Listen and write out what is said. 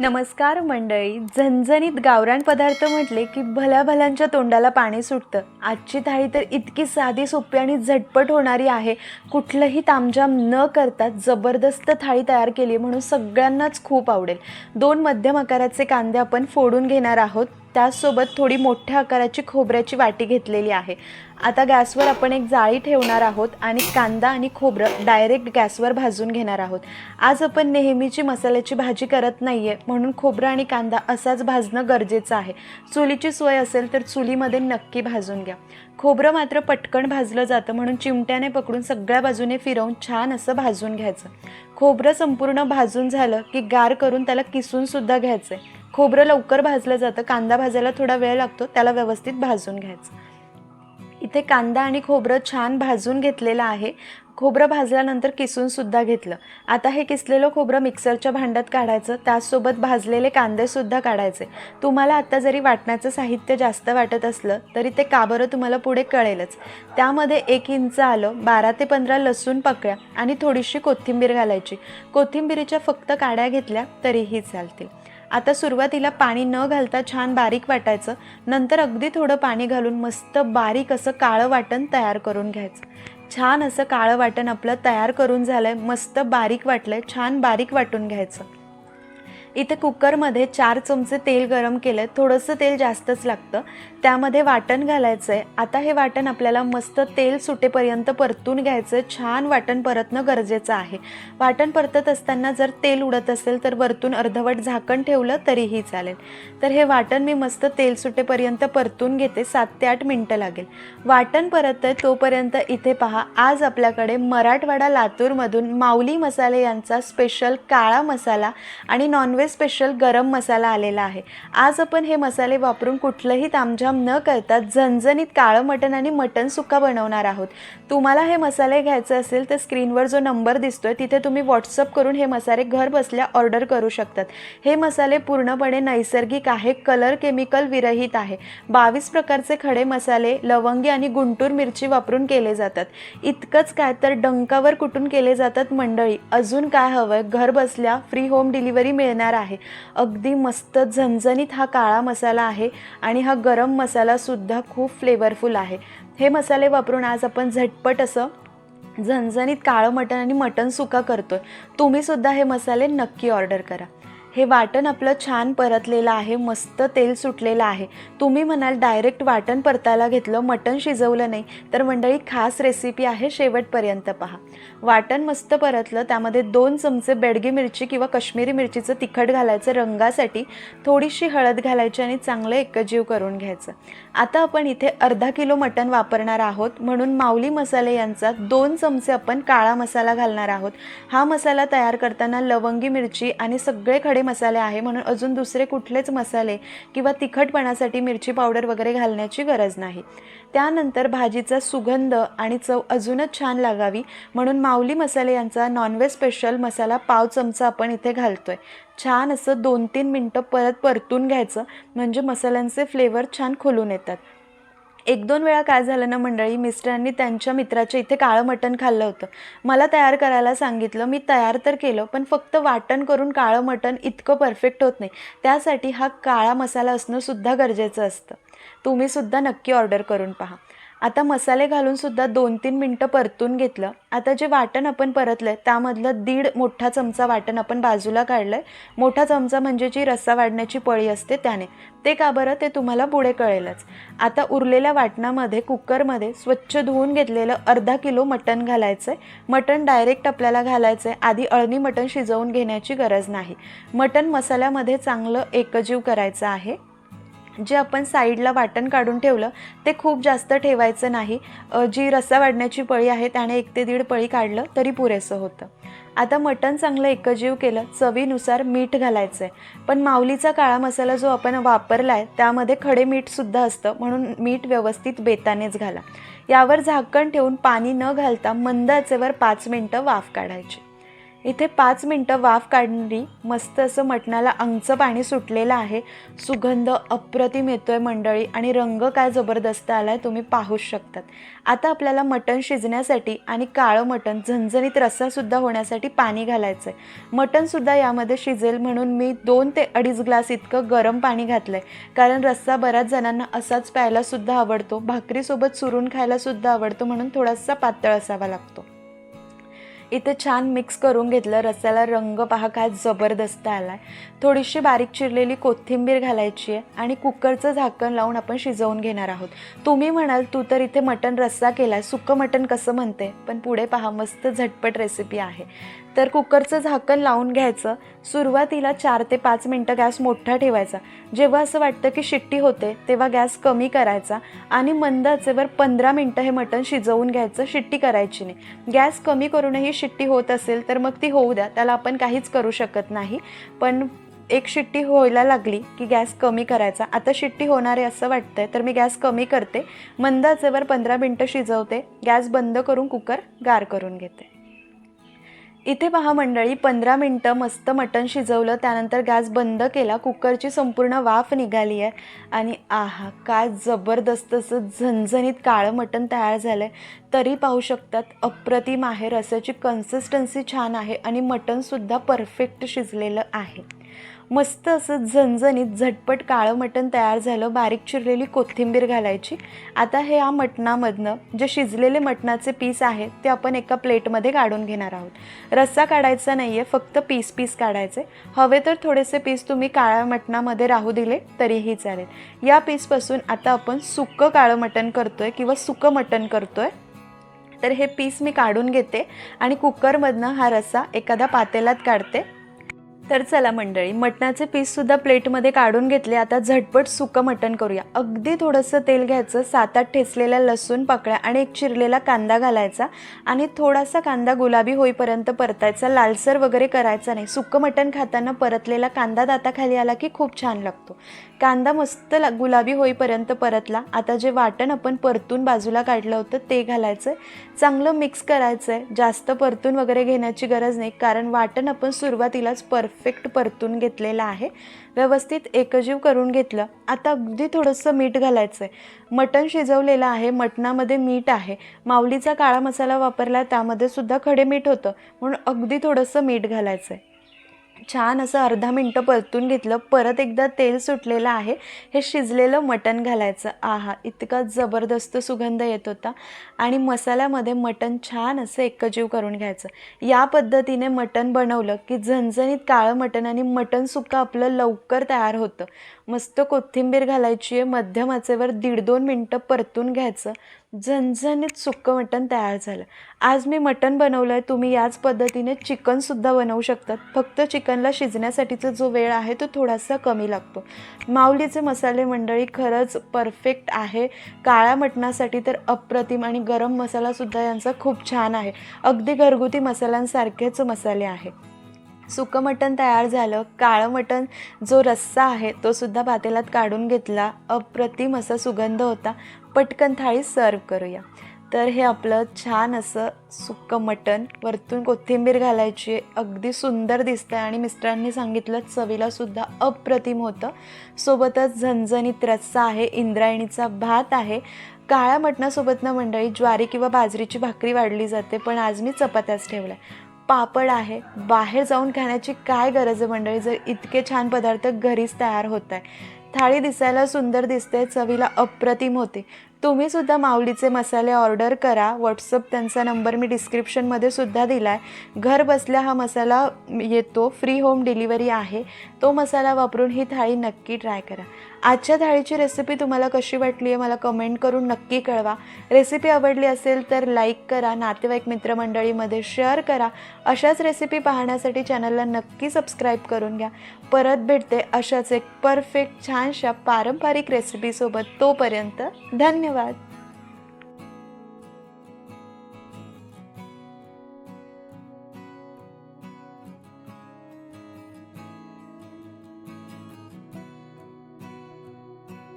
नमस्कार मंडळी. झणझणीत गावरान पदार्थ म्हटले की भल्या भल्यांच्या तोंडाला पाणी सुटतं. आजची थाळी तर इतकी साधी सोपी आणि झटपट होणारी आहे. कुठलंही तामझाम न करता जबरदस्त थाळी तयार केली म्हणून सगळ्यांनाच खूप आवडेल. दोन मध्यम आकाराचे कांदे आपण फोडून घेणार आहोत. त्याचसोबत थोडी मोठ्या आकाराची खोबऱ्याची वाटी घेतलेली आहे. आता गॅसवर आपण एक जाळी ठेवणार आहोत आणि कांदा आणि खोबरं डायरेक्ट गॅसवर भाजून घेणार आहोत. आज आपण नेहमीची मसाल्याची भाजी करत नाही आहे म्हणून खोबरं आणि कांदा असाच भाजणं गरजेचं आहे. चुलीची सोय असेल तर चुलीमध्ये नक्की भाजून घ्या. खोबरं मात्र पटकन भाजलं जातं म्हणून चिमट्याने पकडून सगळ्या बाजूने फिरवून छान असं भाजून घ्यायचं. खोबरं संपूर्ण भाजून झालं की गार करून त्याला किसूनसुद्धा घ्यायचं आहे खोबरं लवकर भाजलं जातं. कांदा भाजायला थोडा वेळ लागतो. त्याला व्यवस्थित भाजून घ्यायचं. इथे कांदा आणि खोबरं छान भाजून घेतलेलं आहे. खोबरं भाजल्यानंतर किसूनसुद्धा घेतलं. आता हे किसलेलं खोबरं मिक्सरच्या भांड्यात काढायचं. त्याचसोबत भाजलेले कांदेसुद्धा काढायचे. तुम्हाला आत्ता जरी वाटण्याचं साहित्य जास्त वाटत असलं तरी ते का बरं तुम्हाला पुढे कळेलच. त्यामध्ये एक इंच आलं बारा ते पंधरा लसूण पकड्या आणि थोडीशी कोथिंबीर घालायची. कोथिंबीरीच्या फक्त काड्या घेतल्या तरीही चालतील. आता सुरुवातीला पाणी न घालता छान बारीक वाटायचं. नंतर अगदी थोडं पाणी घालून मस्त बारीक असं काळं वाटण तयार करून घ्यायचं. छान असं काळं वाटण आपलं तयार करून झालं आहे मस्त बारीक वाटलं आहे छान बारीक वाटून घ्यायचं. इथे कुकरमध्ये चार चमचे तेल गरम केलं आहे थोडंसं तेल जास्तच लागतं. त्यामध्ये वाटण घालायचं आहे आता हे वाटण आपल्याला मस्त तेल सुटेपर्यंत परतून घ्यायचं आहे छान वाटण परतणं गरजेचं आहे. वाटण परतत असताना जर तेल उडत असेल तर वरतून अर्धवट झाकण ठेवलं तरीही चालेल. तर हे वाटण मी मस्त तेल सुटेपर्यंत परतून घेते. सात ते आठ मिनटं लागेल. वाटण परत आहे तोपर्यंत इथे पहा आज आपल्याकडे मराठवाडा लातूरमधून माऊली मसाले यांचा स्पेशल काळा मसाला आणि नॉनव्हेज स्पेशल गरम मसाला आलेला आहे. आज आपण हे मसाले वापरून कुठलंही तामझाम न करता झणझणीत काळं मटण आणि मटण सुक्का बनवणार आहोत. तुम्हाला हे मसाले घ्यायचे असेल तर स्क्रीनवर जो नंबर दिसतोय तिथे तुम्ही व्हॉट्सअप करून हे मसाले घर बसल्या ऑर्डर करू शकतात. हे मसाले पूर्णपणे नैसर्गिक आहे कलर केमिकल विरहित आहे. बावीस प्रकारचे खडे मसाले लवंगी आणि गुंटूर मिरची वापरून केले जातात. इतकंच काय तर डंकावर कुटून केले जातात मंडळी? अजून काय हवंय? घर बसल्या फ्री होम डिलिव्हरी मिळणार आहे. अगदी मस्त झणझणीत हा काळा मसाला आहे आणि हा गरम मसाला सुद्धा खूप फ्लेवरफुल आहे. हे मसाले वापरून आज आपण झटपट असं झणझणीत काळं मटण आणि मटण सुका करतो तुम्ही सुद्धा हे मसाले नक्की ऑर्डर करा. हे वाटण आपलं छान परतलेलं आहे मस्त तेल सुटलेलं आहे. तुम्ही म्हणाल डायरेक्ट वाटण परतायला घेतलं मटण शिजवलं नाही तर मंडळी खास रेसिपी आहे शेवटपर्यंत पहा. वाटण मस्त परतलं त्यामध्ये दोन चमचे बेडगी मिरची किंवा कश्मीरी मिरचीचं तिखट घालायचं रंगासाठी थोडीशी हळद घालायची आणि चांगलं एकजीव करून घ्यायचं. आता आपण इथे अर्धा किलो मटण वापरणार आहोत म्हणून माऊली मसाले यांचा दोन चमचे आपण काळा मसाला घालणार आहोत. हा मसाला तयार करताना लवंगी मिरची आणि सगळे खडे मसाले आहे म्हणून अजून दुसरे कुठलेच मसाले किंवा तिखटपणासाठी मिरची पावडर वगैरे घालण्याची गरज नाही. त्यानंतर भाजीचा सुगंध आणि चव अजूनच छान लागावी म्हणून माऊली मसाले यांचा नॉनव्हेज स्पेशल मसाला पाव चमचा आपण इथे घालतोय. छान असं दोन तीन मिनटं परत परतून घ्यायचं. म्हणजे मसाल्यांचे फ्लेवर छान खुलून येतात. एक दोन वेळा काय झालं ना मंडळी मिस्टरांनी त्यांच्या मित्राच्या इथे काळं मटण खाल्लं होतं. मला तयार करायला सांगितलं मी तयार तर केलं पण फक्त वाटण करून काळं मटण इतकं परफेक्ट होत नाही. त्यासाठी हा काळा मसाला असणं सुद्धा गरजेचं असतं. तुम्ही सुद्धा नक्की ऑर्डर करून पहा. आता मसाले घालून सुद्धा दोन तीन मिनटं परतून घेतलं. आता जे वाटण आपण परतलं आहे त्यामधलं दीड मोठा चमचा वाटण आपण बाजूला काढलं आहे मोठा चमचा म्हणजे जी रस्सा वाढण्याची पळी असते त्याने. ते का बरं? ते तुम्हाला पुढे कळेलच. आता उरलेल्या वाटणामध्ये कुकरमध्ये स्वच्छ धुवून घेतलेलं अर्धा किलो मटण घालायचं आहे मटण डायरेक्ट आपल्याला घालायचं आहे आधी अळणी मटण शिजवून घेण्याची गरज नाही. मटण मसाल्यामध्ये चांगलं एकजीव करायचं आहे. जे आपण साईडला वाटण काढून ठेवलं ते खूप जास्त ठेवायचं नाही. जी रस्सा वाढण्याची पळी आहे त्याने एक ते दीड पळी काढलं तरी पुरेसं होतं. आता मटण चांगलं एकजीव केलं चवीनुसार मीठ घालायचं आहे पण माऊलीचा काळा मसाला जो आपण वापरला आहे त्यामध्ये खडे मीठसुद्धा असतं म्हणून मीठ व्यवस्थित बेतानेच घाला. यावर झाकण ठेवून पाणी न घालता मंद आचेवर पाच मिनटं वाफ काढायची. इथे पाच मिनटं वाफ काढणारी मस्त असं मटणाला अंगचं पाणी सुटलेलं आहे. सुगंध अप्रतिम येतो आहे मंडळी आणि रंग काय जबरदस्त आला आहे तुम्ही पाहूच शकतात. आता आपल्याला मटण शिजण्यासाठी आणि काळं मटण झणझणीत रस्सासुद्धा होण्यासाठी पाणी घालायचं आहे मटणसुद्धा यामध्ये शिजेल म्हणून मी दोन ते अडीच ग्लास इतकं गरम पाणी घातलं आहे कारण रस्सा बऱ्याच जणांना असाच प्यायलासुद्धा आवडतो भाकरीसोबत चुरून खायलासुद्धा आवडतो म्हणून थोडासा पातळ असावा लागतो. इथे छान मिक्स करून घेतलं. रस्स्याला रंग पहा काय जबरदस्त आला आहे थोडीशी बारीक चिरलेली कोथिंबीर घालायची आहे आणि कुकरचं झाकण लावून आपण शिजवून घेणार आहोत. तुम्ही म्हणाल तू तर इथे मटण रस्सा केला आहे सुकं मटण कसं म्हणते? पण पुढे पहा मस्त झटपट रेसिपी आहे. तर कुकरचं झाकण लावून घ्यायचं. सुरुवातीला चार ते पाच मिनटं गॅस मोठा ठेवायचा. जेव्हा असं वाटतं की शिट्टी होते तेव्हा गॅस कमी करायचा आणि मंद आचेवर पंधरा मिनटं हे मटण शिजवून घ्यायचं. शिट्टी करायची नाही. गॅस कमी करूनही शिट्टी होत असेल तर मग ती होऊ द्या. त्याला आपण काहीच करू शकत नाही. पण एक शिट्टी व्हायला लागली की गॅस कमी करायचा. आता शिट्टी होणार आहे असं वाटतंय तर मी गॅस कमी करते. मंद आचेवर पंधरा मिनटं शिजवते. गॅस बंद करून कुकर गार करून घेते. इथे पहा मंडळी पंधरा मिनटं मस्त मटण शिजवलं त्यानंतर गॅस बंद केला कुकरची संपूर्ण वाफ निघाली आहे. आणि आहा काय जबरदस्त असं झणझणीत काळं मटण तयार झालं आहे तरी पाहू शकतात अप्रतिम आहे. रस्याची कन्सिस्टन्सी छान आहे आणि मटणसुद्धा परफेक्ट शिजलेलं आहे. मस्त असं झणझणीत झटपट काळं मटण तयार झालं बारीक चिरलेली कोथिंबीर घालायची. आता हे या मटणामधनं जे शिजलेले मटणाचे पीस आहेत ते आपण एका प्लेटमध्ये काढून घेणार आहोत. रस्सा काढायचा नाही आहे फक्त पीस पीस काढायचे. हवे तर थोडेसे पीस तुम्ही काळ्या मटणामध्ये राहू दिले तरीही चालेल. या पीसपासून आता आपण सुकं काळं मटण आहे किंवा सुकं मटण आहे तर हे पीस मी काढून घेते आणि कुकरमधनं हा रस्सा एखाद्या पातेल्यात काढते. तर चला मंडळी मटणाचे पीससुद्धा प्लेटमध्ये काढून घेतले. आता झटपट सुकं मटण करूया. अगदी थोडंसं तेल घ्यायचं सात आठ ठेचलेल्या लसूण पाकळ्या आणि एक चिरलेला कांदा घालायचा आणि थोडासा कांदा गुलाबी होईपर्यंत परतायचा. लालसर वगैरे करायचा नाही. सुकं मटण खाताना परतलेला कांदा दाताखाली आला की खूप छान लागतो. कांदा मस्त ला गुलाबी होईपर्यंत परतला. आता जे वाटण आपण परतून बाजूला काढलं होतं ते घालायचं चांगलं मिक्स करायचं आहे जास्त परतून वगैरे घेण्याची गरज नाही कारण वाटण आपण सुरुवातीलाच परफेक्ट परतून घेतलेलं आहे. व्यवस्थित एकजीव करून घेतलं. आता अगदी थोडंसं मीठ घालायचं आहे मटण शिजवलेलं आहे. मटणामध्ये मीठ आहे. माऊलीचा काळा मसाला वापरला त्यामध्ये सुद्धा खडे मीठ होतं. म्हणून अगदी थोडंसं मीठ घालायचं आहे छान असं अर्धा मिनटं परतून घेतलं. परत एकदा तेल सुटलेलं आहे. हे शिजलेलं मटण घालायचं. आहा इतका जबरदस्त सुगंध येत होता. आणि मसाल्यामध्ये मटण छान असं एकजीव करून घ्यायचं. या पद्धतीने मटण बनवलं की झणझणीत काळं मटण आणि मटण सुक्का आपलं लवकर तयार होतं. मस्त कोथिंबीर घालायची आहे. मध्यम आचेवर दीड दोन मिनटं परतून घ्यायचं. झणझणीत सुक्कं मटण तयार झालं. आज मी मटण बनवलं आहे तुम्ही याच पद्धतीने चिकनसुद्धा बनवू शकतात. फक्त चिकनला शिजण्यासाठीचा जो वेळ आहे तो थोडासा कमी लागतो. माऊलीचे मसाले मंडळी खरंच परफेक्ट आहे. काळ्या मटणासाठी तर अप्रतिम आणि गरम मसालासुद्धा यांचा खूप छान आहे. अगदी घरगुती मसाल्यांसारखेच मसाले आहे. सुकं मटण तयार झालं. काळं मटण जो रस्सा आहे तो सुद्धा पातेलात काढून घेतला. अप्रतिम असा सुगंध होता. पटकन थाळी सर्व करूया. तर हे आपलं छान असं सुक्कं मटण वरतून कोथिंबीर घालायची अगदी सुंदर दिसतं आहे आणि मिस्टरांनी सांगितलं चवीलासुद्धा अप्रतिम होतं. सोबतच झणझणीत रस्सा आहे इंद्रायणीचा भात आहे. काळ्या मटणासोबत ना मंडळी ज्वारी किंवा बाजरीची भाकरी वाढली जाते पण आज मी चपात्याच ठेवल्या. पापड आहे. बाहेर जाऊन खाण्याची काय गरज आहे मंडळी? जर इतके छान पदार्थ घरीच तयार होत आहे थाळी दिसायला सुंदर दिसते चवीला अप्रतिम होते. तुम्ही सुद्धा माऊलीचे मसाले ऑर्डर करा. व्हॉट्सअप त्यांचा नंबर मी डिस्क्रिप्शनमध्ये सुद्धा दिला आहे घर बसल्या हा मसाला येतो. फ्री होम डिलिव्हरी आहे. तो मसाला वापरून ही थाळी नक्की ट्राय करा. आजच्या थाळीची रेसिपी तुम्हाला कशी वाटली आहे मला कमेंट करून नक्की कळवा. रेसिपी आवडली असेल तर लाईक करा. नातेवाईक मित्रमंडळीमध्ये शेअर करा. अशाच रेसिपी पाहण्यासाठी चॅनलला नक्की सबस्क्राईब करून घ्या. परत भेटते अशाच एक परफेक्ट छानशा पारंपरिक रेसिपीसोबत तोपर्यंत धन्यवाद. धन्यवाद.